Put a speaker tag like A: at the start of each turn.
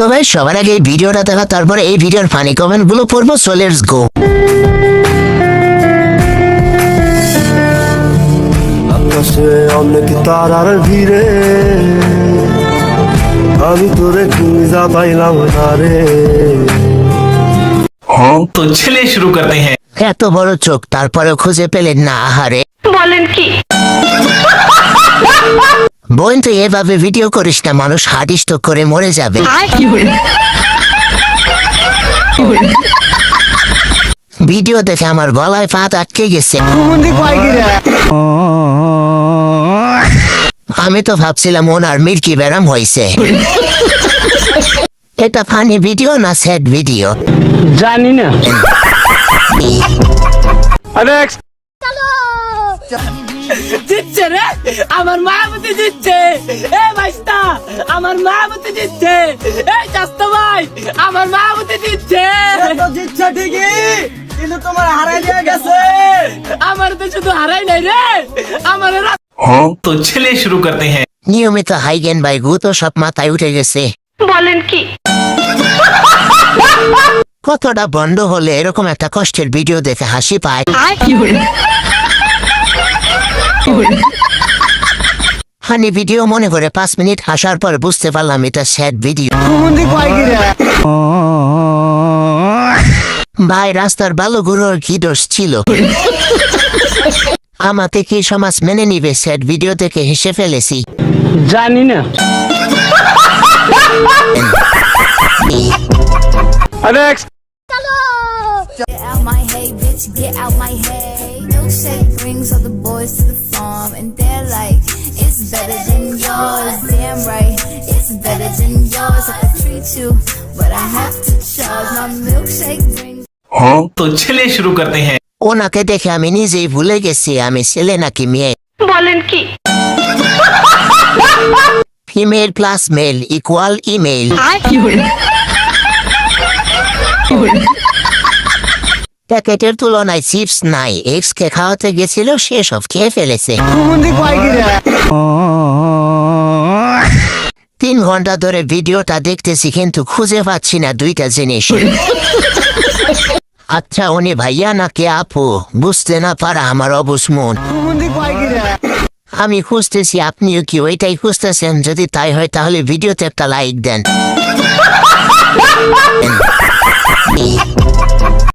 A: তো ভাই সবার আগে এই ভিডিওটা দেখা তারপরে এই ভিডিওর ফানি কমেন্টগুলো পড়ব সোলেটস গো
B: আকাশে অনেক তারার ভিড়ে আমি তোরে পাইলাম হ্যাঁ,
C: তো ছেলে শুরু করতে হ্যাঁ।
A: এত বড় চোখ তারপরেও খুঁজে পেলেন না আহারে।
D: বলেন কি?
A: বোন তুই এভাবে ভিডিও করিস না মানুষ হার্ট স্ট্রোক করে মরে যাবে। ভিডিও দেখে আমার গলায় ফাত আটকে গেছে। আমি তো ভাবছিলাম ওনার মির্কি ব্যারাম হয়েছে এটা ফানি ভিডিও না স্যাড ভিডিও
E: জানি না।
F: দিচ্ছে রে? আমার মা মায়াবতী দিচ্ছে। এ ভাইস্তা আমার মা মায়াবতী দিচ্ছে। এ চাস্ত ভাই আমার মা জিতছে
G: দিচ্ছে দিচ্ছে ঠিকই কিন্তু তোমার হারাই দিয়ে গেছে।
F: আমার তো শুধু হারাই নাই রে। আমার হ্যাঁ
C: তো ছেলে শুরু করতে হ্যাঁ।
A: নিয়মিত হাইগেন বাই গু তো সব মাথায় উঠে গেছে।
D: বলেন কি?
A: কতটা বন্ধ হলে এরকম একটা কষ্টের ভিডিও দেখে হাসি পায়। কি হানি ভিডিও মনে করে পাঁচ মিনিট হাসার পর বুঝতে পারলাম এটা স্যাড ভিডিও ভাই রাস্তার বালুগুলোর কি দোষ ছিল? আমাতে কি সমাজ মেনে নিবে স্যাড ভিডিও থেকে হেসে ফেলেছি?
E: জানি না।
H: bitch, get out my hay. Milkshake brings all the boys to the farm, and they're like, it's better than yours. Damn right, it's better than yours. I could treat you, but I have to charge. My milkshake brings.
C: तो चलिए शुरू करते हैं
A: ওনাকে দেখে আমি নিজেই ভুলে গেছি আমি ছেলে নাকি মেয়ে
D: বলেন কি
A: female plus male equal email প্যাকেটের তুলনায় চিপস নাই। এক্স কে খাওয়াতে গেছিল সে সব খেয়ে ফেলেছে। তিন ঘণ্টা ধরে ভিডিওটা দেখতেছি কিন্তু খুঁজে পাচ্ছি না দুইটা জিনিস। আচ্ছা উনি ভাইয়া না কে আপু? বুঝতে না পারা আমার অবুস মন। আমি খুঁজতেছি আপনিও কি ওইটাই খুঁজতেছেন? যদি তাই হয় তাহলে ভিডিওতে একটা লাইক দেন।